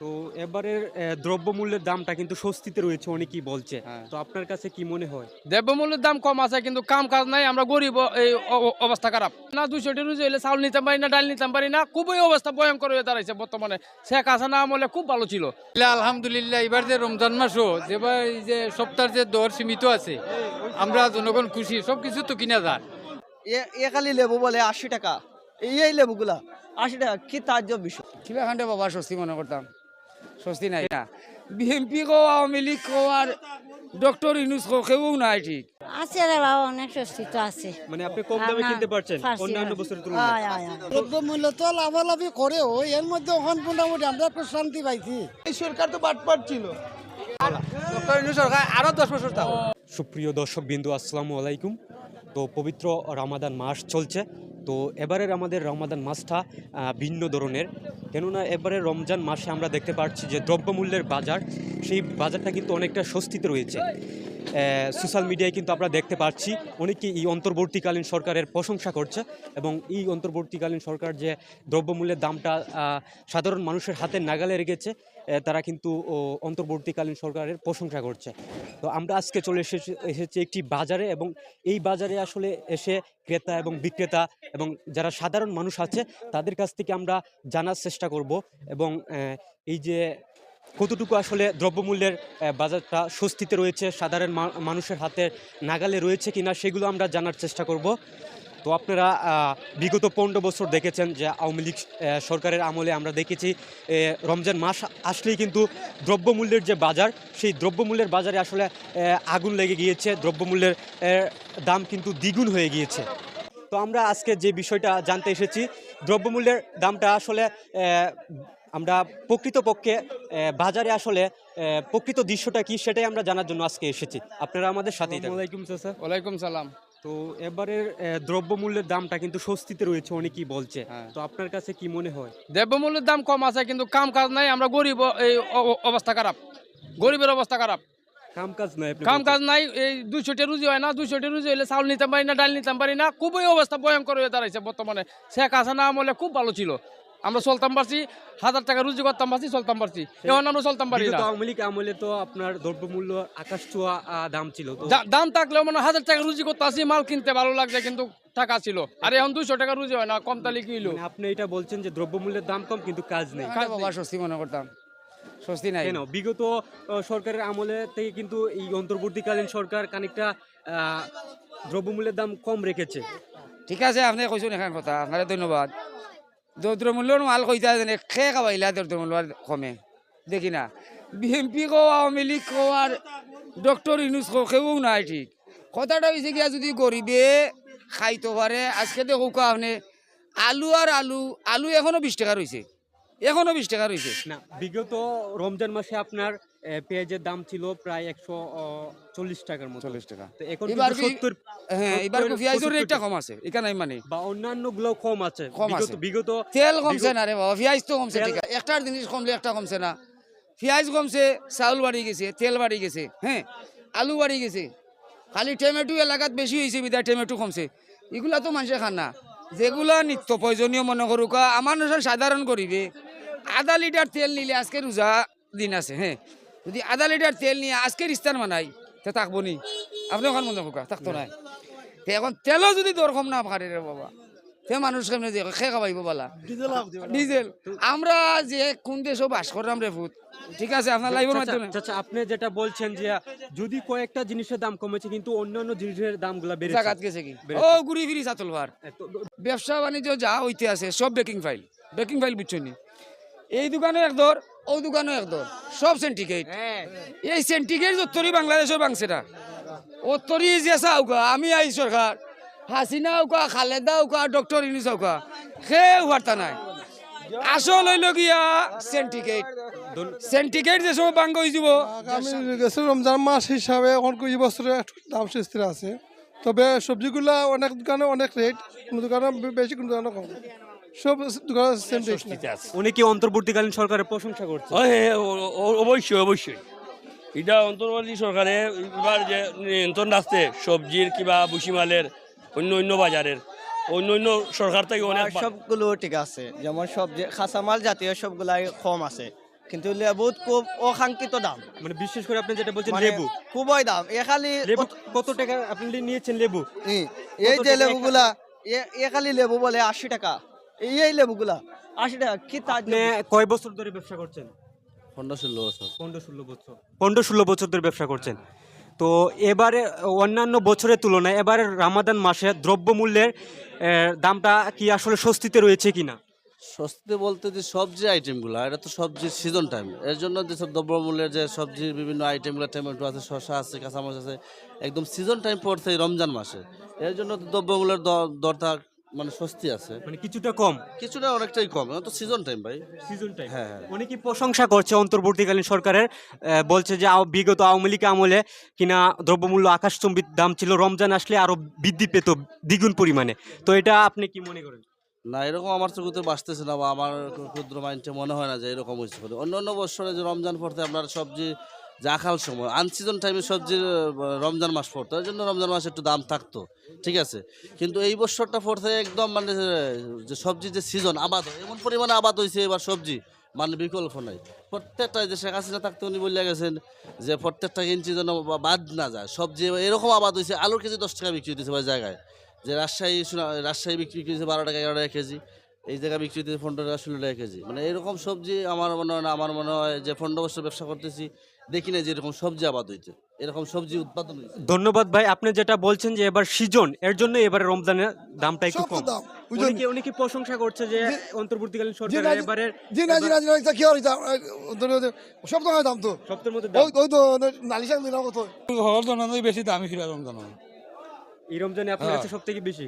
তো এবারের দ্রব্যমূল্যের দামটা কিন্তু স্বস্তিতে রয়েছে অনেকেই বলছে। হ্যাঁ। তো আপনার কাছে কি মনে হয়? দ্রব্যমূল্যের দাম কম আছে কিন্তু কাম কাজ নাই আমরা গরিব এই অবস্থা খারাপ। না দুইশো রুজি হলে চাউল নিতে পারি না ডাল নিতে পারি না খুবই অবস্থা ভয়ঙ্কর হয়ে দাঁড়াইছে বর্তমানে। শেখ হাসিনা আমলে খুব ভালো ছিল। আলহামদুলিল্লাহ এবার যে রমজান মাসও যেবার যে সপ্তাহের যে দর সীমিত আছে আমরা জনগণ খুশি সব কিছু তো কিনা যায়। এ- খালি লেবু বলে আশি টাকা এই এই লেবুগুলা আশি টাকা কি তার্য বিষয়। কিবা খান্ডে বাবা স্বস্তি মনে করতাম। স্বস্তি নাই না। বিএনপি কো আওয়ামী লীগ কো আর ডক্টর ইনুস কো কেউ নাই ঠিক। আছে রে বাবা অনেক স্বস্তি তো আছে। মানে আপনি কম দামে কিনতে পারছেন অন্যান্য বছরের তুলনায়। আয়। দ্রব্যমূল্য তো লাভালাভি করেও এর মধ্যে ওখান মোটামুটি আমরা একটু শান্তি পাইছি। এই সরকার তো বাটপাট ছিল। ডক্টর ইনুস সরকার আরও দশ বছর থাকো সুপ্রিয় দর্শক বিন্দু আসসালামু আলাইকুম। তো পবিত্র রমাদান মাস চলছে। তো এবারের আমাদের রমাদান মাসটা ভিন্ন ধরনের। কেননা এবারে রমজান মাসে আমরা দেখতে পাচ্ছি যে দ্রব্যমূল্যের বাজার, সেই বাজারটা কিন্তু অনেকটা স্বস্তিতে রয়েছে। সোশ্যাল মিডিয়ায় কিন্তু আমরা দেখতে পাচ্ছি অনেকে এই অন্তর্বর্তীকালীন সরকারের প্রশংসা করছে এবং এই অন্তর্বর্তীকালীন সরকার যে দ্রব্যমূল্যের দামটা সাধারণ মানুষের হাতে নাগালে রেখেছে তারা কিন্তু অন্তর্বর্তীকালীন সরকারের প্রশংসা করছে। তো আমরা আজকে চলে এসেছি এসেছি একটি বাজারে এবং এই বাজারে আসলে এসে ক্রেতা এবং বিক্রেতা এবং যারা সাধারণ মানুষ আছে, তাদের কাছ থেকে আমরা জানার চেষ্টা করব এবং এই যে কতটুকু আসলে দ্রব্যমূল্যের বাজারটা স্বস্তিতে রয়েছে, সাধারণ মানুষের হাতে নাগালে রয়েছে কিনা, সেগুলো আমরা জানার চেষ্টা করব। তো আপনারা বিগত পনেরো বছর দেখেছেন যে আওয়ামী লীগ সরকারের আমলে আমরা দেখেছি রমজান মাস আসলেই কিন্তু দ্রব্যমূল্যের যে বাজার, সেই দ্রব্যমূল্যের বাজারে আসলে আগুন লেগে গিয়েছে, দ্রব্যমূল্যের দাম কিন্তু দ্বিগুণ হয়ে গিয়েছে। তো আমরা আজকে যে বিষয়টা জানতে এসেছি, দ্রব্যমূল্যের দামটা আসলে আমরা প্রকৃতপক্ষে বাজারে আসলে প্রকৃত দৃশ্যটা কি সেটাই আমরা জানার জন্য আজকে এসেছি। আপনারা আমাদের স্যার। ওয়ালাইকুম সালাম। তো এবারের দ্রব্যমূল্যের দামটা কিন্তু স্বস্তিতে রয়েছে অনেকেই বলছে। হ্যাঁ। তো আপনার কাছে কি মনে হয়? দ্রব্যমূল্যের দাম কম আছে কিন্তু কাম কাজ নাই আমরা গরিব এই অবস্থা খারাপ। গরিবের অবস্থা খারাপ। কাম কাজ নাই কাম কাজ নাই এই দুইশোটি রুজি হয় না দুইশোটি রুজি হলে চাউল নিতে পারি না ডাল নিতে পারি না খুবই অবস্থা ভয়ঙ্কর হয়ে দাঁড়াইছে বর্তমানে। শেখ হাসিনা আমলে খুব ভালো ছিল। আমরা চলতাম পারছি হাজার টাকা রুজি করতাম পারছি চলতাম পারছি। এখন আমরা চলতাম পারি না। আওয়ামী লীগ আমলে তো আপনার দ্রব্যমূল্য আকাশ ছোঁয়া দাম ছিল। দাম থাকলেও মানে হাজার টাকা রুজি করতে আসি মাল কিনতে ভালো লাগছে কিন্তু টাকা ছিল। আর এখন দুইশো টাকা রুজি হয় না কম তালি কি হইল? মানে আপনি এটা বলছেন যে দ্রব্যমূল্যের দাম কম কিন্তু কাজ নেই। বাবা স্বস্তি মনে করতাম। স্বস্তি নাই। কেন? বিগত সরকারের আমলে থেকে কিন্তু এই অন্তর্বর্তীকালীন সরকার খানিকটা আহ, দ্রব্যমূল্যের দাম কম রেখেছে। ঠিক আছে আপনি কৈছেন এখন কথা আপনার ধন্যবাদ। দ্রব্যমূল্যর মাল কইতা জানে খে খাবাইলা দ্রব্যমূল্য কমে। দেখি না। বিএমপি কো আওয়ামী লীগ কো আর ডক্টর ইনুস কো কেউ নাই ঠিক কথাটা হয়েছে গিয়া যদি গরিবে খাইতে পারে, আজকে দেখো আপনি আলু আর আলু আলু এখনও বিশ টাকা রয়েছে এখনও বিশ টাকা রয়েছে না, বিগত রমজান মাসে আপনার পেঁয়াজের দাম ছিল প্রায় একশো চল্লিশ টাকার মতো। চল্লিশ টাকা। তো এখন এবার সত্তর হ্যাঁ এবার পেঁয়াজের রেটটা কম আছে? এখানে মানে? বা অন্যান্যগুলো কম আছে। কম আছে। বিগত তেল কমছে না রে বাবা পেঁয়াজ তো কমছে ঠিক আছে। একটার জিনিস কমলে একটা কমছে না। পেঁয়াজ কমছে চাউল বাড়ি গেছে তেল বাড়ি গেছে হ্যাঁ আলু বাড়ি গেছে। খালি টমেটো এলাকাত বেশি হয়েছে বিদায় টমেটো কমছে। এগুলা তো মানুষে খান না। যেগুলা নিত্য প্রয়োজনীয় মনে করুক আমার সাধারণ করিবে আধা লিটার তেল নিলে আজকে রোজা দিন আছে হ্যাঁ। যদি আধা লিটার তেল নিয়ে আজকের ইস্তার মানাই তে থাকব নি। আপনি ওখান মনে করুক থাকতো নাই। তে এখন তেলও যদি দর কম না পারে রে বাবা তে মানুষ কেমনে যে খে খাবাইব বলা। ডিজেল আমরা যে কোন দেশে বাস করলাম রে ফুট ঠিক আছে আপনার লাইভের মাধ্যমে। চাচা আপনি যেটা বলছেন যে যদি কয়েকটা জিনিসের দাম কমেছে কিন্তু অন্যান্য জিনিসের দামগুলো বেড়েছে। জাগাত গেছে কি? ও ঘুরি ফিরি চাতল ভার। ব্যবসা বাণিজ্য যা হইতে আছে সব বেকিং ফাইল বেকিং ফাইল বুঝছ নি? এই দোকানে এক দর ও দোকানে এক সব সেন্টিকেট এই সেন্টিকেট যত্তরি বাংলাদেশের বাংসেরা ওত্তরি যে চাউকা আমি আই সরকার। হাসিনা উকা খালেদা উকা ডক্টর ইনিস উকা সে বার্তা নাই। আসল হইল গিয়া সেন্টিকেট সেন্টিকেট যে সময় বাঙ্গ হয়ে যাব। গেছে রমজান মাস হিসাবে এখন এই বছরে একটু দাম স্থির আছে তবে সবজিগুলা অনেক দোকানে অনেক রেট কোনো দোকানে বেশি কোনো দোকানে কম। সব দোকানে সেম রেট না। অন্তর্বর্তীকালীন সরকারের প্রশংসা করছে। ও হ্যাঁ ও- অবশ্যই অবশ্যই। এটা অন্তর্বর্তী সরকারে এবার যে নিয়ন্ত্রণ রাখতে সবজির কিবা ভুসিমালের অন্য অন্য বাজারের অন্য অন্য সরকার থেকে অনেক সবগুলো ঠিক আছে। যেমন সব যে কাঁচামাল জাতীয় সবগুলাই কম আছে। কিন্তু লেবুত খুব অকাঙ্ক্ষিত দাম। মানে বিশেষ করে আপনি যেটা বলছেন মানে লেবু। খুবই দাম। এ খালি কত টাকা আপনি নিয়েছেন লেবু? এই যে লেবুগুলা এ- এ খালি লেবু বলে আশি টাকা। এই এই লেবুগুলা আশি টাকা কি তার আপনি কয় বছর ধরে ব্যবসা করছেন? পনেরো ষোলো বছর। পনেরো ষোলো বছর। পনেরো ষোলো বছর ধরে ব্যবসা করছেন। তো এবারে অন্যান্য বছরের তুলনায় এবারে রামাদান মাসে দ্রব্যমূল্যের দামটা কি আসলে স্বস্তিতে রয়েছে কিনা? সস্তিতে বলতে যে সবজি আইটেমগুলো এটা তো সবজির সিজন টাইম এর জন্য যেসব দ্রব্যমূল্যের যে সবজির বিভিন্ন আইটেমগুলো টমেটো আছে শসা আছে কাঁচামরিচ আছে একদম সিজন টাইম পড়ছে এই রমজান মাসে। এর জন্য তো দ্রব্যমূল্যের দর- দরটা মানে স্বস্তি আছে। মানে কিছুটা কম? কিছুটা অনেকটাই কম। এখন তো সিজন টাইম ভাই। সিজন টাইম হ্যাঁ হ্যাঁ। অনেকে প্রশংসা করছে অন্তর্বর্তীকালীন সরকারের আহ, বলছে যে আও- বিগত আওয়ামী লীগ আমলে কিনা দ্রব্যমূল্য আকাশচম্বিত দাম ছিল রমজান আসলে আরও বৃদ্ধি পেত দ্বিগুণ পরিমাণে। তো এটা আপনি কি মনে করেন? না এরকম আমার চোখতে বাঁচতেছে না বা আমার ক্ষুদ্র মাইন্ডে মনে হয় না যে এরকম হয়েছে। বলে। অন্য অন্য বছরে যে রমজান পড়তে আপনার সবজি জাখাল সময়। আনসিজন টাইমে সবজির রমজান মাস পড়তো ওই জন্য রমজান মাসে একটু দাম থাকতো, ঠিক আছে? কিন্তু এই বছরটা পড়তে একদম মানে যে- সবজি যে সিজন আবাদ এমন পরিমাণে আবাদ হয়েছে এবার সবজি মানে বিকল্প নাই। প্রত্যেকটা যে শেখ হাসিনা থাকতে উনি বলে গেছেন যে প্রত্যেকটা ইঞ্চি যেন বাদ না যায়। সবজি এরকম আবাদ হয়েছে, আলুর কেজি দশ টাকা বিক্রি হতেছে জায়গায়। যে রাজশাহী রাজশাহী বিক্রি করেছে বারো টাকা, এগারো টাকা কেজি। এই জায়গায় বিক্রি হতেছে পনেরো টাকা, ষোলো টাকা কেজি। মানে এরকম সবজি আমার মনে হয় না, আমার মনে হয় যে পনেরো বছর ব্যবসা করতেছি দেখি না যে এরকম সবজি আবাদ হইতে এরকম সবজি উৎপাদন হয়েছে। ধন্যবাদ ভাই আপনি যেটা বলছেন যে এবার সিজন এর জন্য এবারে রমজানের দামটা একটু কম। দাম বুঝলেন? অনেকে অনেকে প্রশংসা করছে যে অন্তর্বর্তীকালীন সরকার এবারে জি না জি না জি না এটা কি আর সব টাকা দাম তো। সপ্তাহের মধ্যে ওই ওই তো নালিশাক দিলাম কত বেশি দামি ছিল রমজান এই রমজানে আপনার কাছে সব থেকে বেশি?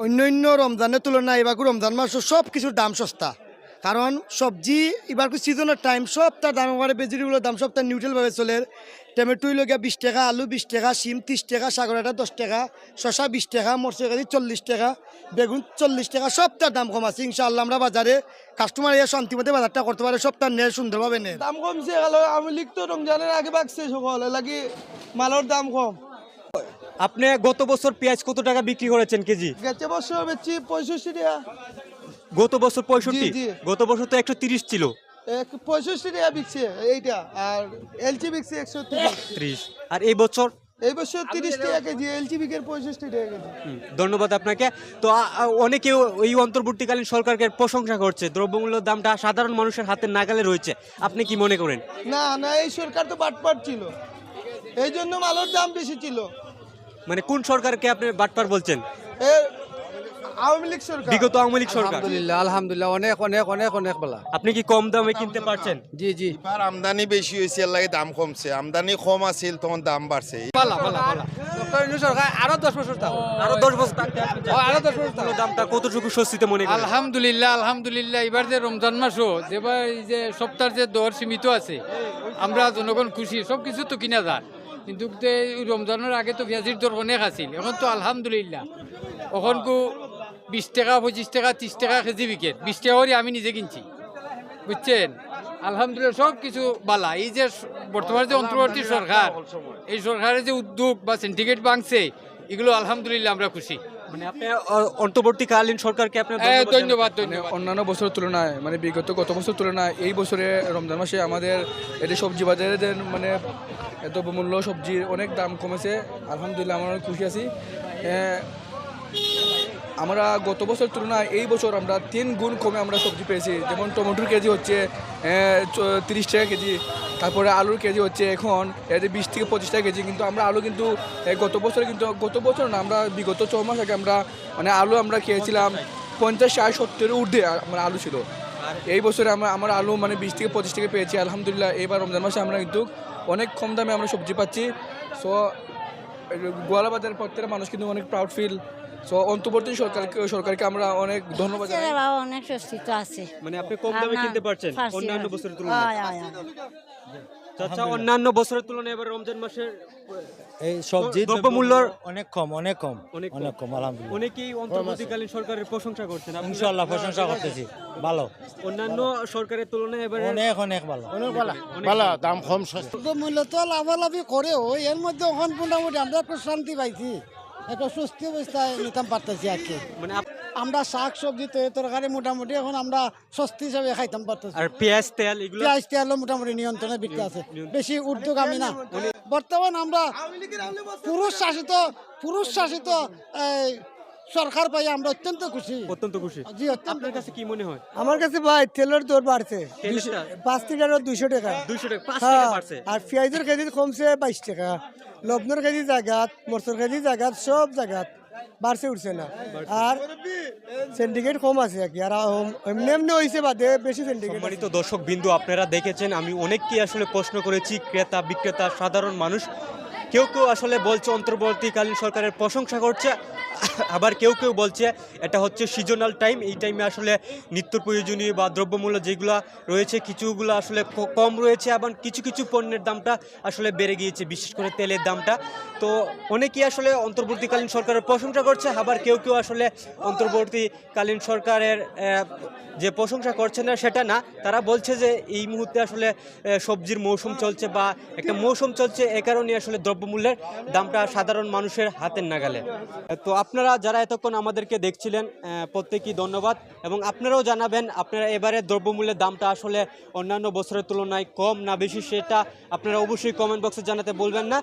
অন্য অন্য রমজানের তুলনায় এবার রমজান মাস সব কিছুর দাম সস্তা। কারণ সবজি, এবার সিজনের টাইম সব তার দাম করে ভেজিটেবলের দাম সব তার নিউট্রালভাবে চলে। টমেটো লগিয়া বিশ টাকা, আলু বিশ টাকা সিম ত্রিশ টাকা সাগরাটা দশ টাকা শশা বিশ টাকা মরচা কেজি চল্লিশ টাকা, বেগুন চল্লিশ টাকা, সব তার দাম কম আছে। ইনশাআল্লাহ আমরা বাজারে কাস্টমার ইয়ে শান্তিমতে বাজারটা করতে পারে, সব তার নেয় সুন্দরভাবে নেয় দাম কমছে আমি লিখ তো রমজানের আগে বাগছে সকল লাগি মালের দাম কম। আপনি গত বছর পেঁয়াজ কত টাকা বিক্রি করেছেন কেজি? গেছে বছর বেচছি পঁয়ষট্টি টাকা। গত বছর পঁয়ষট্টি? জি, জি। গত বছর তো একশো তিরিশ ছিল। এক পঁয়ষট্টি টাকা বিকছে এইটা। আর এলচি বিকছে একশো তিরিশ। ত্রিশ। আর এই বছর? এই বছর তিরিশ টাকা কেজি এলচি বিকের পঁয়ষট্টি টাকা কেজি। হুম, ধন্যবাদ আপনাকে। তো আ- আ- অনেকে এই অন্তর্বর্তীকালীন সরকারকে প্রশংসা করছে। দ্রব্যমূল্যের দামটা সাধারণ মানুষের হাতের নাগালে রয়েছে। আপনি কি মনে করেন? না না এই সরকার তো বাটপাট ছিল। এই জন্য মালের দাম বেশি ছিল। মানে কোন সরকারকে আপনি বাটপার বলছেন? আওয়ামী লীগ সরকার। বিগত আওয়ামী লীগ সরকার। আলহামদুলিল্লাহ আলহামদুলিল্লাহ অনেক অনেক অনেক অনেক বেলা। আপনি কি কম দামে কিনতে পারছেন? জি জি। এবার আমদানি বেশি হয়েছে এর লাগে দাম কমছে। আমদানি কম আছিল তখন দাম বাড়ছে। পালা পালা পালা ডক্টর ইনু সরকার আরও দশ বছর থাকো আরও দশ বছর থাকতে আরও দশ বছর থাকো। দামটা কতটুকু স্বস্তিতে মনে করেন? আলহামদুলিল্লাহ আলহামদুলিল্লাহ। এবার যে রমজান মাসও যেবার এই যে সপ্তাহের যে দর সীমিত আছে আমরা জনগণ খুশি সব কিছু তো কিনা যায়। কিন্তু রমজানের আগে তো পেঁয়াজির দর অনেক আছিল এখন তো আলহামদুলিল্লাহ। এখন কু বিশ টাকা, পঁচিশ টাকা, ত্রিশ টাকা কেজি বিকেট বিশ টাকা করে আমি নিজে কিনছি। বুঝছেন? আলহামদুলিল্লাহ সব কিছু বালা। এই যে বর্তমান যে অন্তর্বর্তী সরকার, এই সরকারের যে উদ্যোগ বা সিন্ডিকেট বাংছে এগুলো আলহামদুলিল্লাহ আমরা খুশি। মানে আপনি অন্তর্বর্তীকালীন সরকারকে হ্যাঁ, ধন্যবাদ অন্যান্য বছরের তুলনায় মানে বিগত গত বছর তুলনায় এই বছরে রমজান মাসে আমাদের এটি সবজি বাজারে মানে এত মূল্য সবজির অনেক দাম কমেছে। আলহামদুলিল্লাহ আমরা অনেক খুশি আছি। এ, আমরা গত বছর তুলনায় এই বছর আমরা তিন গুণ কমে আমরা সবজি পেয়েছি। যেমন টমেটোর কেজি হচ্ছে তিরিশ টাকা কেজি। তারপরে আলুর কেজি হচ্ছে এখন এতে বিশ থেকে পঁচিশ টাকা কেজি, কিন্তু আমরা আলু কিন্তু গত বছরে কিন্তু, গত বছর না, আমরা বিগত ছ মাস আগে আমরা মানে আলু আমরা খেয়েছিলাম পঞ্চাশ ষাট সত্তরের ঊর্ধ্বে আ- মানে আলু ছিল। এই বছরে আমরা, আমার আলু মানে বিশ থেকে পঁচিশ থেকে পেয়েছি, আলহামদুলিল্লাহ, এবার রমজান মাসে আমরা কিন্তু অনেক কম দামে আমরা সবজি পাচ্ছি। সো গোয়ালা বাজারের প্রত্যেকটা মানুষ কিন্তু অনেক প্রাউড ফিল সো অন্তর্বর্তী সরকারকে সরকারকে আমরা অনেক ধন্যবাদ জানাই। বাবা অনেক আছে। মানে আপনি কম দামে কিনতে পারছেন অন্যান্য। বছরের তুলনায়। আচ্ছা অন্যান্য বছরের তুলনায় এবার রমজান মাসের এই সবজি দ্রব্যমূল্যর অনেক কম অনেক কম অনেক কম। আলহামদুলিল্লাহ। অনেকেই অন্তর্বর্তীকালীন সরকারের প্রশংসা করছেন। আপনারা ইনশাল্লাহ প্রশংসা করতেছি। ভালো। অন্যান্য সরকারের তুলনায় এবারে অনেক অনেক ভালো। অনেক ভালো। ভালো। দাম কম সস্তা। মূল্য তো লাভালাভি করেও এর মধ্যে এখন মোটামুটি আমরা একটু শান্তি পাইছি। একটা সুস্থ অবস্থায় নিতাম পারতেছি আর কি। মানে আমরা শাক সবজি তরকারি মোটামুটি এখন আমরা স্বস্তি হিসাবে খাইতাম পারতেছি। আর পেঁয়াজ তেল এগুলো পেঁয়াজ তেলও মোটামুটি নিয়ন্ত্রণে বিক্রি আছে। বেশি উদ্যোগ আমি না। বর্তমান আমরা পুরুষ শাসিত পুরুষ শাসিত সরকার পাই আমরা অত্যন্ত খুশি। অত্যন্ত খুশি। জি অত্যন্ত আপনার কাছে কি মনে হয়? আমার কাছে ভাই তেলের দর বাড়ছে। তেলটা পাঁচ থেকে দুইশো টাকা। দুইশো টাকা পাঁচ হ্যাঁ, টাকা বাড়ছে। আর পেঁয়াজের কেজি কমছে বাইশ টাকা। লবণের কেজি জায়গাত মরচর কেজি জায়গাত সব জায়গাত বাড়ছে উঠছে না। আর সিন্ডিকেট কম আছে আর কি। আর আম- এমনি এমনি হয়েছে বাদে বেশি সিন্ডিকেট সম্মানিত দর্শক বিন্দু আপনারা দেখেছেন আমি অনেককেই আসলে প্রশ্ন করেছি ক্রেতা বিক্রেতা সাধারণ মানুষ। কেউ কেউ আসলে বলছে, অন্তর্বর্তীকালীন সরকারের প্রশংসা করছে, আবার কেউ কেউ বলছে, এটা হচ্ছে সিজনাল টাইম এই টাইমে আসলে নিত্য প্রয়োজনীয় বা দ্রব্যমূল্য যেগুলো রয়েছে, কিছুগুলো আসলে কম রয়েছে এবং কিছু কিছু পণ্যের দামটা আসলে বেড়ে গিয়েছে, বিশেষ করে তেলের দামটা। তো অনেকেই আসলে অন্তর্বর্তীকালীন সরকারের প্রশংসা করছে, আবার কেউ কেউ আসলে অন্তর্বর্তীকালীন সরকারের যে প্রশংসা করছে না, সেটা না, তারা বলছে যে, এই মুহূর্তে আসলে সবজির মৌসুম চলছে বা একটা মৌসুম চলছে, এ কারণে আসলে দ্রব্যমূল্যের দামটা সাধারণ মানুষের হাতের নাগালে। তো আপনারা যারা এতক্ষণ আমাদেরকে দেখছিলেন প্রত্যেকেই ধন্যবাদ। এবং আপনারাও জানাবেন, আপনারা এবারে দ্রব্যমূল্যের দামটা আসলে অন্যান্য বছরের তুলনায় কম না বেশি, সেটা আপনারা অবশ্যই কমেন্ট বক্সে জানাতে বলবেন না।